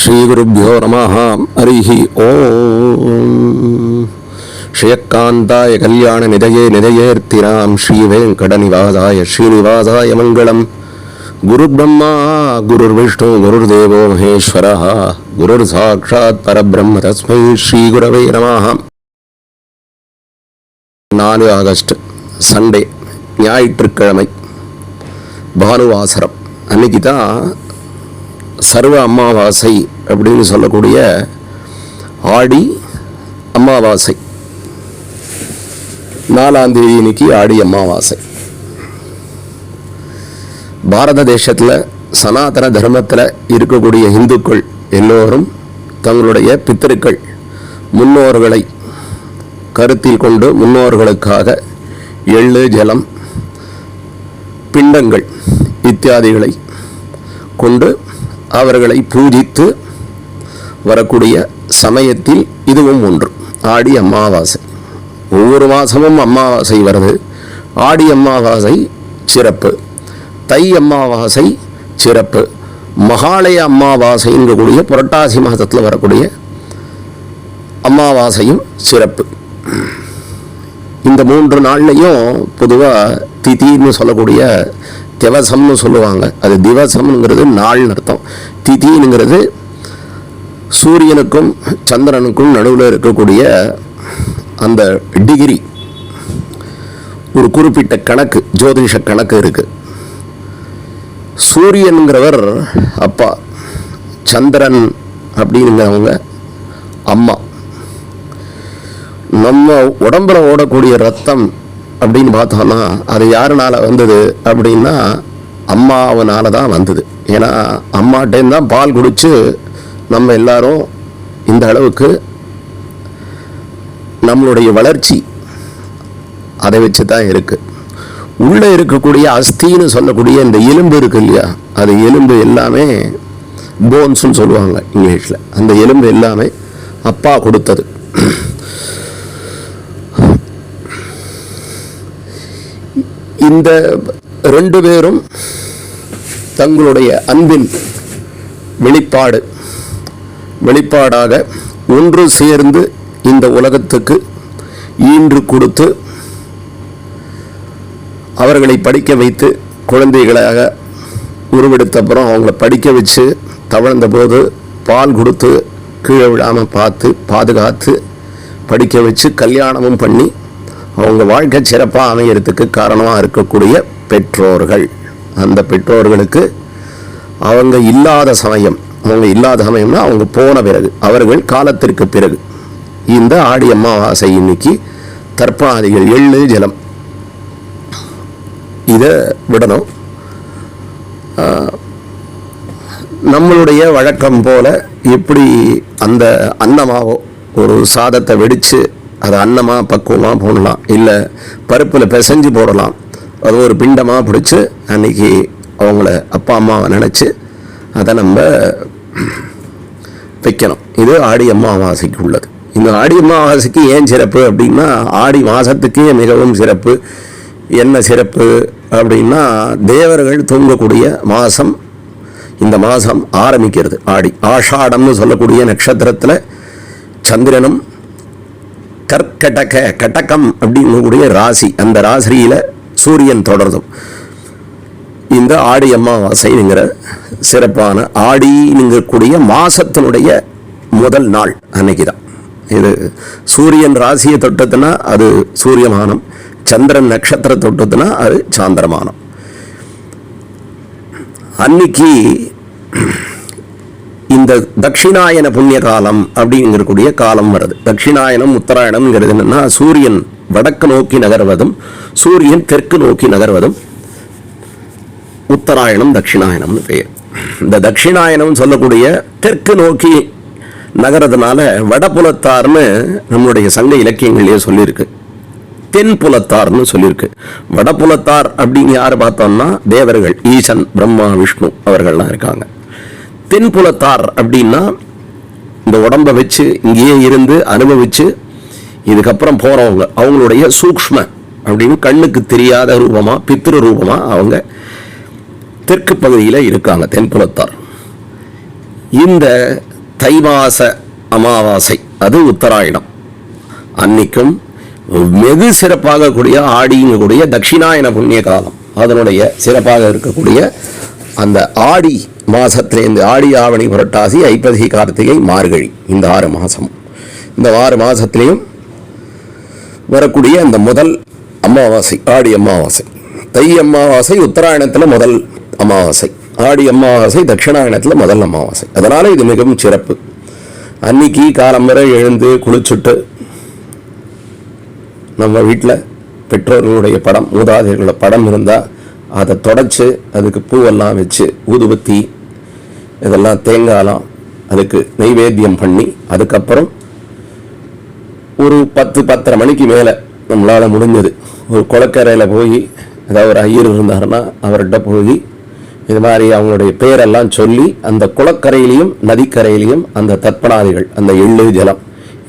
ஸ்ரீகுருப்போ நம ஹரி ஓம். ஸ்ரீயக்காந்தாய கல்யாண நிதையே நிதையேர்த்திராம் ஸ்ரீவேங்கடநிவாசாய ஸ்ரீனிவாசாய மங்களம். குரு பிரம்மா குருர் விஷ்ணு குருர் தேவோ மகேஸ்வர குருர் சாட்சாத் பரபிரம்ம தஸ்மை ஸ்ரீகுரவே நம நாலு ஆகஸ்ட் சண்டே ஞாயிற்றுக்கிழமை பானுவாசரம். அன்னைக்கு தான் சர்வ அமாவாசை அப்படின்னு சொல்லக்கூடிய ஆடி அமாவாசை. நாலாம் தேதி இன்னைக்கு ஆடி அமாவாசை. பாரத தேசத்தில் சனாதன தர்மத்தில் இருக்கக்கூடிய இந்துக்கள் எல்லோரும் தங்களுடைய பித்தருக்கள் முன்னோர்களை கருத்தில் கொண்டு முன்னோர்களுக்காக எள்ளு ஜலம் பிண்டங்கள் இத்தியாதிகளை கொண்டு அவர்களை பூஜித்து வரக்கூடிய சமயத்தில் இதுவும் ஒன்று. ஆடி அமாவாசை. ஒவ்வொரு மாதமும் அமாவாசை வருது. ஆடி அமாவாசை சிறப்பு. தை அமாவாசை சிறப்பு. மகாலய அமாவாசைங்கக்கூடிய புரட்டாசி மாதத்தில் வரக்கூடிய அமாவாசையும் சிறப்பு. இந்த மூன்று நாள்லையும் பொதுவாக திதின்னு சொல்லக்கூடிய திவசம்னு சொல்லுவாங்க. அது திவசம்ங்கிறது நாள்னு அர்த்தம். திதிங்கிறது சூரியனுக்கும் சந்திரனுக்கும் நடுவில் இருக்கக்கூடிய அந்த டிகிரி. ஒரு குறிப்பிட்ட கணக்கு ஜோதிஷ கணக்கு இருக்குது சூரியனுங்கிறவர் அப்பா சந்திரன் அப்படிங்கிறவங்க அம்மா. நம்ம உடம்புல ஓடக்கூடிய ரத்தம் அப்படின்னு பார்த்தோம்னா அது யாருனால வந்தது? அப்படின்னா அம்மாவனால தான் வந்தது. ஏன்னா அம்மாட்டேருந்து தான் பால் குடித்து நம்ம எல்லாரும் இந்த அளவுக்கு நம்மளுடைய வளர்ச்சி அதை வச்சு தான் இருக்குது உள்ளே இருக்கக்கூடிய அஸ்தின்னு சொல்லக்கூடிய இந்த எலும்பு இருக்கு இல்லையா? அது எலும்பு எல்லாமே போன்ஸ்னு சொல்லுவாங்க இங்கிலீஷில். அந்த எலும்பு எல்லாமே அப்பா கொடுத்தது. இந்த ரெண்டு பேரும் தங்களுடைய அன்பின் வெளிப்பாடு வெளிப்பாடாக ஒன்று சேர்ந்து இந்த உலகத்துக்கு ஈன்று கொடுத்து அவர்களை படிக்க வைத்து குழந்தைகளாக உருவெடுத்த அப்புறம் அவங்கள படிக்க வச்சு தவழ்ந்த போது பால் கொடுத்து கீழே விழாமல் பார்த்து பாதுகாத்து படிக்க வச்சு கல்யாணமும் பண்ணி அவங்க வாழ்க்கை சிறப்பாக அமையறதுக்கு காரணமாக இருக்கக்கூடிய பெற்றோர்கள். அந்த பெற்றோர்களுக்கு அவங்க இல்லாத சமயம் அவங்க இல்லாத சமயம்னா அவங்க போன பிறகு அவர்கள் காலத்திற்கு பிறகு. இந்த ஆடி அமாவாசை இன்னைக்கு தற்பாதிகள் எள்ளு ஜலம். இதை விடணும். நம்மளுடைய வழக்கம் போல எப்படி அந்த அன்னமாவோ ஒரு சாதத்தை வெடித்து அது அன்னமாக பக்குவமாக போடலாம். இல்லை பருப்பில் பிசைஞ்சு போடலாம். அது ஒரு பிண்டமாக பிடிச்சி அன்னைக்கு அவங்கள அப்பா அம்மாவை நினச்சி அதை நம்ம வைக்கணும். இது ஆடி அமாவாசைக்கு உள்ளது இந்த ஆடி அமாவாசைக்கு ஏன் சிறப்பு அப்படின்னா ஆடி மாதத்துக்கே மிகவும் சிறப்பு. என்ன சிறப்பு அப்படின்னா தேவர்கள் தூங்கக்கூடிய மாதம் இந்த மாதம் ஆரம்பிக்கிறது. ஆடி ஆஷாடம்னு சொல்லக்கூடிய நட்சத்திரத்தில் சந்திரனும் கற்கடக கடகம் அப்படிங்கக்கூடிய ராசி. அந்த ராசியில் சூரியன் தொடர்ந்தும். இந்த ஆடி அமாவாசைங்கிற சிறப்பான ஆடினுங்கக்கூடிய மாசத்தினுடைய முதல் நாள் அன்னைக்கு தான் இது சூரியன் ராசியை தொட்டதுன்னா அது சூரியமானம் சந்திரன் நட்சத்திர தொட்டதுன்னா அது சாந்திரமானம். அன்னைக்கு இந்த தட்சிணாயன புண்ணிய காலம் அப்படிங்கிறக்கூடிய காலம் வருது. தட்சிணாயனம் உத்தராயணம்ங்கிறது என்னென்னா சூரியன் வடக்கு நோக்கி நகர்வதும் சூரியன் தெற்கு நோக்கி நகர்வதும் உத்தராயணம் தட்சிணாயனம்னு பெயர். இந்த தட்சிணாயணம் சொல்லக்கூடிய தெற்கு நோக்கி நகரதுனால வடபுலத்தார்னு நம்மளுடைய சங்க இலக்கியங்களையே சொல்லியிருக்கு. தென் புலத்தார்னு சொல்லியிருக்கு. வடபுலத்தார் அப்படின்னு யார் பார்த்தோம்னா தேவர்கள் ஈசன் பிரம்மா விஷ்ணு அவர்கள்லாம் இருக்காங்க. தென் புலத்தார் அப்படின்னா இந்த உடம்பை வச்சு இங்கேயே இருந்து அனுபவிச்சு இதுக்கப்புறம் போறவங்க அவங்களுடைய சூக்ஷ்ம அப்படின்னு கண்ணுக்கு தெரியாத ரூபமா பித்ரு ரூபமா அவங்க தெற்கு பகுதியில் இருக்காங்க தென்புலத்தார் இந்த தைமாச அமாவாசை அது உத்தராயணம். அன்னைக்கும் வெகு சிறப்பாக கூடிய ஆடிங்கக்கூடிய தட்சிணாயன புண்ணிய காலம். அதனுடைய சிறப்பாக இருக்கக்கூடிய அந்த ஆடி மாதத்திலேருந்து ஆடி ஆவணி புரட்டாசி ஐப்பசி கார்த்திகை மார்கழி இந்த ஆறு மாதம் இந்த ஆறு மாதத்துலேயும் வரக்கூடிய அந்த முதல் அமாவாசை ஆடி அமாவாசை. தை அமாவாசை உத்தராயணத்தில் முதல் அமாவாசை. ஆடி அமாவாசை தட்சிணாயணத்தில் முதல் அமாவாசை. அதனால் இது மிகவும் சிறப்பு. அன்னைக்கு காலம்பரை எழுந்து குளிச்சுட்டு நம்ம வீட்டில் பெற்றோர்களுடைய படம் மூதாதையர்களோட படம் இருந்தால் அதை தொடச்சி அதுக்கு பூவெல்லாம் வச்சு ஊதுபத்தி இதெல்லாம் தேங்காயெல்லாம் அதுக்கு நைவேத்தியம் பண்ணி அதுக்கப்புறம் ஒரு பத்து பத்தரை மணிக்கு மேலே நம்மளால் முடிஞ்சது. ஒரு குளக்கரையில் போய் ஏதாவது ஒரு ஐயர் இருந்தாருன்னா அவர்கிட்ட போய் இது மாதிரி அவங்களுடைய பேரெல்லாம் சொல்லி அந்த குளக்கரையிலையும் நதிக்கரையிலையும் அந்த தர்ப்பணாதிகள் அந்த எள்ளு ஜலம்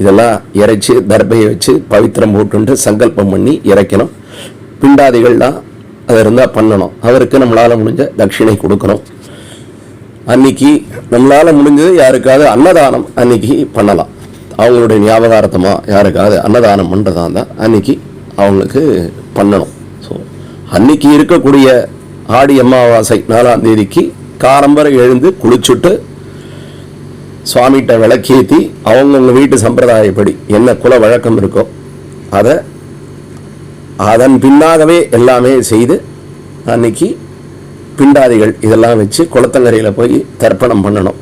இதெல்லாம் இறைச்சி தர்பையை வச்சு பவித்திரம் போட்டுன்ட்டு சங்கல்பம் பண்ணி இறைக்கணும். பிண்டாதிகள்லாம் அதை இருந்தால் பண்ணணும். அவருக்கு நம்மளால் முடிஞ்ச தட்சிணை கொடுக்கணும். அன்னைக்கு நம்மளால் முடிஞ்சது யாருக்காவது அன்னதானம் அன்னைக்கு பண்ணலாம். அவங்களுடைய ஞாபகார்த்தமாக யாருக்காவது அன்னதானம் பண்ணுறதா இருந்தால் அன்னைக்கு அவங்களுக்கு பண்ணணும். ஸோ அன்னைக்கு இருக்கக்கூடிய ஆடி அமாவாசை நாலாம் தேதிக்கு காரம்பரை எழுந்து குளிச்சுட்டு சுவாமிகிட்ட விளக்கேற்றி அவங்கவுங்க வீட்டு சம்பிரதாயப்படி என்ன குல வழக்கம் இருக்கோ அதை அதன் பின்னாகவே எல்லாமே செய்து அன்னைக்கு பிண்டாதிகள் இதெல்லாம் வச்சு குளத்தங்கரையில் போய் தர்ப்பணம் பண்ணணும்.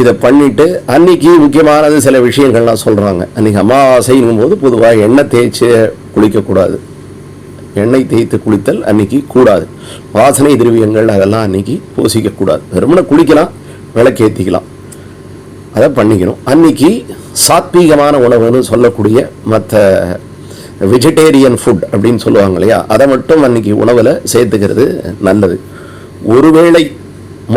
இதை பண்ணிட்டு அன்னைக்கு முக்கியமானது சில விஷயங்கள்லாம் சொல்கிறாங்க அன்றைக்கி அமாவாசைங்கும் போது பொதுவாக எண்ணெய் தேய்ச்சி குளிக்கக்கூடாது எண்ணெய் தேய்த்து குளித்தல் அன்னைக்கு கூடாது. வாசனை திரவியங்கள் அதெல்லாம் அன்னைக்கு பூசிக்கக்கூடாது வெறுமனை குளிக்கலாம் விளக்கேற்றிக்கலாம் அதை பண்ணிக்கணும். அன்னைக்கு சாத்வீகமான உணவுன்னு சொல்லக்கூடிய மற்ற வெஜிடேரியன் ஃபுட் அப்படின்னு சொல்லுவாங்க இல்லையா? அதை மட்டும் அன்னைக்கு உணவில் சேர்த்துக்கிறது நல்லது. ஒருவேளை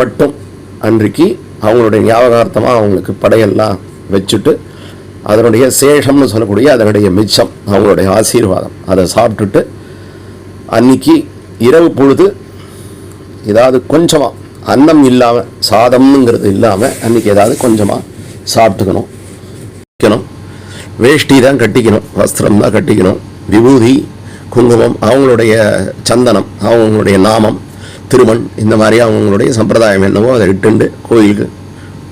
மட்டும் அன்றைக்கு அவங்களுடைய ஞாபகார்த்தமாக அவங்களுக்கு படையெல்லாம் வச்சுட்டு அதனுடைய சேஷம்னு சொல்லக்கூடிய அதனுடைய மிச்சம் அவங்களுடைய ஆசீர்வாதம். அதை சாப்பிட்டுட்டு அன்னைக்கு இரவு பொழுது ஏதாவது கொஞ்சமாக அன்னம் இல்லாமல் சாதம்ங்கிறது இல்லாமல் அன்னைக்கு ஏதாவது கொஞ்சமாக சாப்பிட்டுக்கணும். வைக்கணும். வேஷ்டி தான் கட்டிக்கணும் வஸ்திரம் தான் கட்டிக்கணும். விபூதி குங்குமம் அவங்களுடைய சந்தனம் அவங்களுடைய நாமம் திருமண் இந்த மாதிரி அவங்களுடைய சம்பிரதாயம் என்னவோ அதை இட்டுண்டு கோயிலுக்கு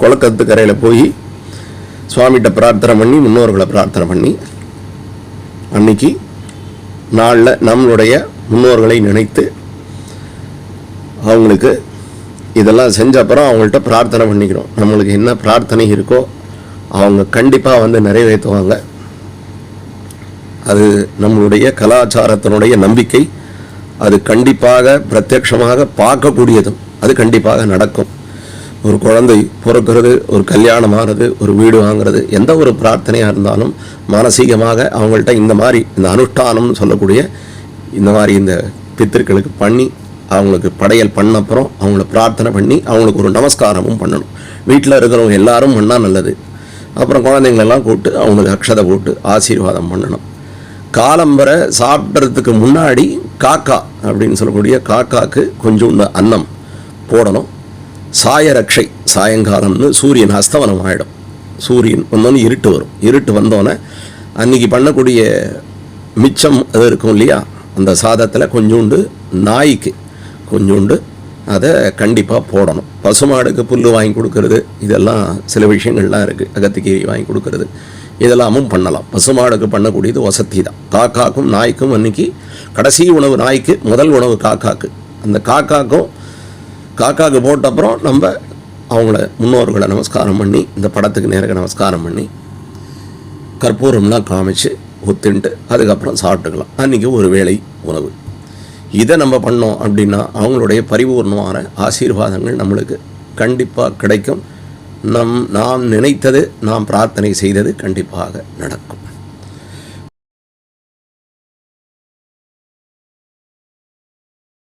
குளக்கத்து கரையில் போய் சுவாமிகிட்ட பிரார்த்தனை பண்ணி முன்னோர்களை பிரார்த்தனை பண்ணி அன்னைக்கு நாளில் நம்மளுடைய முன்னோர்களை நினைத்து அவங்களுக்கு இதெல்லாம் செஞ்ச அப்புறம் அவங்கள்ட்ட பிரார்த்தனை பண்ணிக்கிறோம். நம்மளுக்கு என்ன பிரார்த்தனை இருக்கோ அவங்க கண்டிப்பாக வந்து நிறைவேற்றுவாங்க. அது நம்மளுடைய கலாச்சாரத்தினுடைய நம்பிக்கை. அது கண்டிப்பாக பிரத்யட்சமாக பார்க்கக்கூடியதும் அது கண்டிப்பாக நடக்கும். ஒரு குழந்தை பிறக்கிறது ஒரு கல்யாணம் ஆகிறது ஒரு வீடு வாங்குறது எந்த ஒரு பிரார்த்தனையாக இருந்தாலும் மானசீகமாக அவங்கள்ட்ட இந்த மாதிரி இந்த அனுஷ்டானம்னு சொல்லக்கூடிய இந்த மாதிரி இந்த பித்திருக்களுக்கு பண்ணி அவங்களுக்கு படையல் பண்ண அப்புறம் அவங்கள பிரார்த்தனை பண்ணி அவங்களுக்கு ஒரு நமஸ்காரமும் பண்ணணும். வீட்டில் இருக்கிறவங்க எல்லாரும் பண்ணால் நல்லது. அப்புறம் குழந்தைங்களெல்லாம் கூப்பிட்டு அவங்களுக்கு அக்ஷதை போட்டு ஆசீர்வாதம் பண்ணணும். காலம்பரை சாப்பிட்றதுக்கு முன்னாடி காக்கா அப்படின்னு சொல்லக்கூடிய காக்காக்கு கொஞ்சம் அன்னம் போடணும். சாயரக்ஷை சாயங்காலம்னு சூரியன் அஸ்தமனம் ஆகிடும் சூரியன் வந்தோன்னே இருட்டு வரும். இருட்டு வந்தோன்னே அன்னைக்கு பண்ணக்கூடிய மிச்சம் அது இருக்கும் இல்லையா? அந்த சாதத்தில் கொஞ்சோண்டு நாய்க்கு கொஞ்சோண்டு அதை கண்டிப்பாக போடணும். பசுமாடுக்கு புல் வாங்கி கொடுக்கறது இதெல்லாம் சில விஷயங்கள்லாம் இருக்குது அகத்திக்கீரி வாங்கி கொடுக்கறது. இதெல்லாமும் பண்ணலாம். பசுமாடுக்கு பண்ணக்கூடியது வசதி தான் காக்காக்கும் நாய்க்கும் அன்னைக்கு கடைசி உணவு நாய்க்கு முதல் உணவு காக்காக்கு. அந்த காக்காக்கும் காக்காக்கு போட்ட அப்புறம் நம்ம அவங்கள முன்னோர்களை நமஸ்காரம் பண்ணி இந்த படத்துக்கு நேரக நமஸ்காரம் பண்ணி கற்பூரம்லாம் காமிச்சு ஒத்துன்ட்டு அதுக்கப்புறம் சாப்பிட்டுக்கலாம். அன்றைக்கி ஒரு வேளை உணவு. இதை நம்ம பண்ணோம் அப்படின்னா அவங்களுடைய பரிபூர்ணமான ஆசீர்வாதங்கள் நம்மளுக்கு கண்டிப்பாக கிடைக்கும். நம் நாம் நினைத்தது நாம் பிரார்த்தனை செய்தது கண்டிப்பாக நடக்கும்.